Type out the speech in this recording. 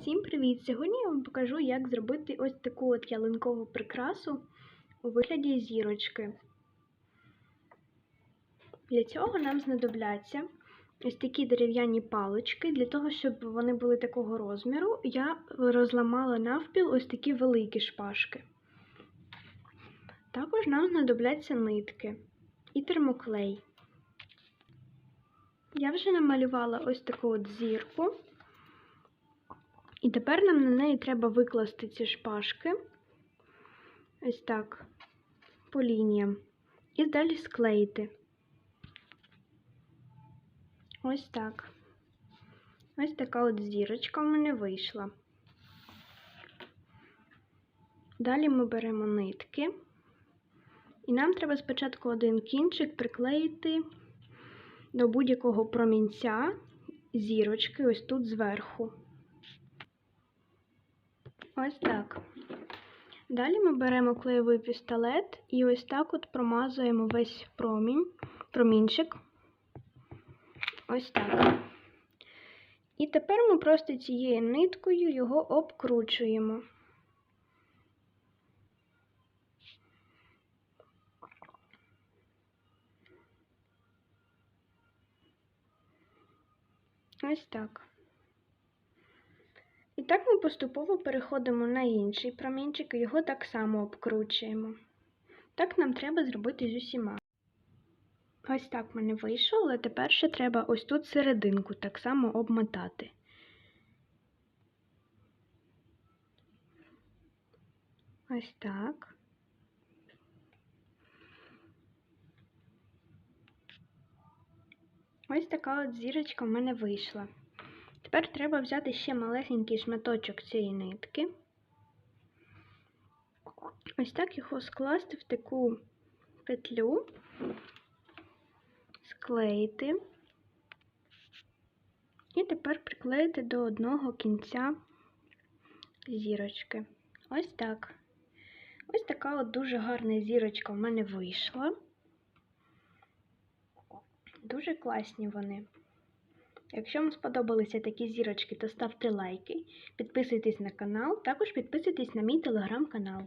Всім привіт! Сьогодні я вам покажу, як зробити ось таку от ялинкову прикрасу у вигляді зірочки. Для цього нам знадобляться ось такі дерев'яні палички. Для того, щоб вони були такого розміру, я розламала навпіл ось такі великі шпажки. Також нам знадобляться нитки і термоклей. Я вже намалювала ось таку от зірку. І тепер нам на неї треба викласти ці шпажки ось так, по лініям. І далі склеїти. Ось так. Ось така от зірочка в мене вийшла. Далі ми беремо нитки. І нам треба спочатку один кінчик приклеїти до будь-якого промінця зірочки ось тут зверху. Ось так. Далі ми беремо клеєвий пістолет і ось так от промазуємо весь промінь, промінчик. Ось так. І тепер ми просто цією ниткою його обкручуємо. Ось так. Так ми поступово переходимо на інший промінчик і його так само обкручуємо. Так нам треба зробити з усіма. Ось так в мене вийшло, але тепер ще треба ось тут серединку так само обмотати. Ось так. Ось така от зірочка в мене вийшла. Тепер треба взяти ще малесенький шматочок цієї нитки. Ось так його скласти в таку петлю, склеїти і тепер приклеїти до одного кінця зірочки. Ось так. Ось така от дуже гарна зірочка в мене вийшла. Дуже класні вони. Якщо вам сподобалися такі зірочки, то ставте лайки, підписуйтесь на канал, також підписуйтесь на мій телеграм-канал.